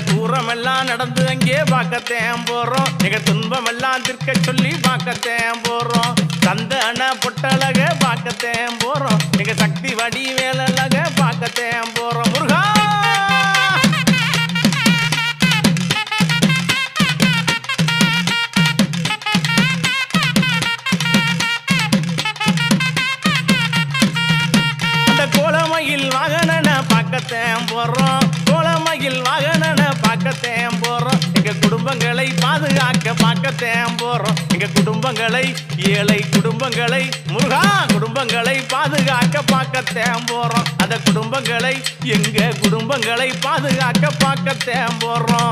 தூரமெல்லாம் தூரம் எல்லாம் நடந்து அங்கே பார்க்கத்தேன் போறோம். எங்க துன்பமெல்லாம் திருக்க சொல்லி பார்க்கத்தேன் போறோம். சந்தன பொட்டழக பார்க்கத்தேன் போறோம். எங்க சக்தி வடி வேலழக பார்க்கத்தேன் போறோம். முருகா! கோலமையில் வாகனனை பார்க்கத்தேன் போறோம். கோலமையில் வாகனனை பார்க்கத்தேன் போறோம். எங்க குடும்பங்களை பாதுகாக்க பார்க்கத்தேன் போறோம். எங்க குடும்பங்களை ஏழை குடும்பங்களை முருகா குடும்பங்களை பாதுகாக்க பார்க்கத்தேன் போறோம். அந்த குடும்பங்களை எங்க குடும்பங்களை பாதுகாக்க பார்க்கத்தேன் போறோம்.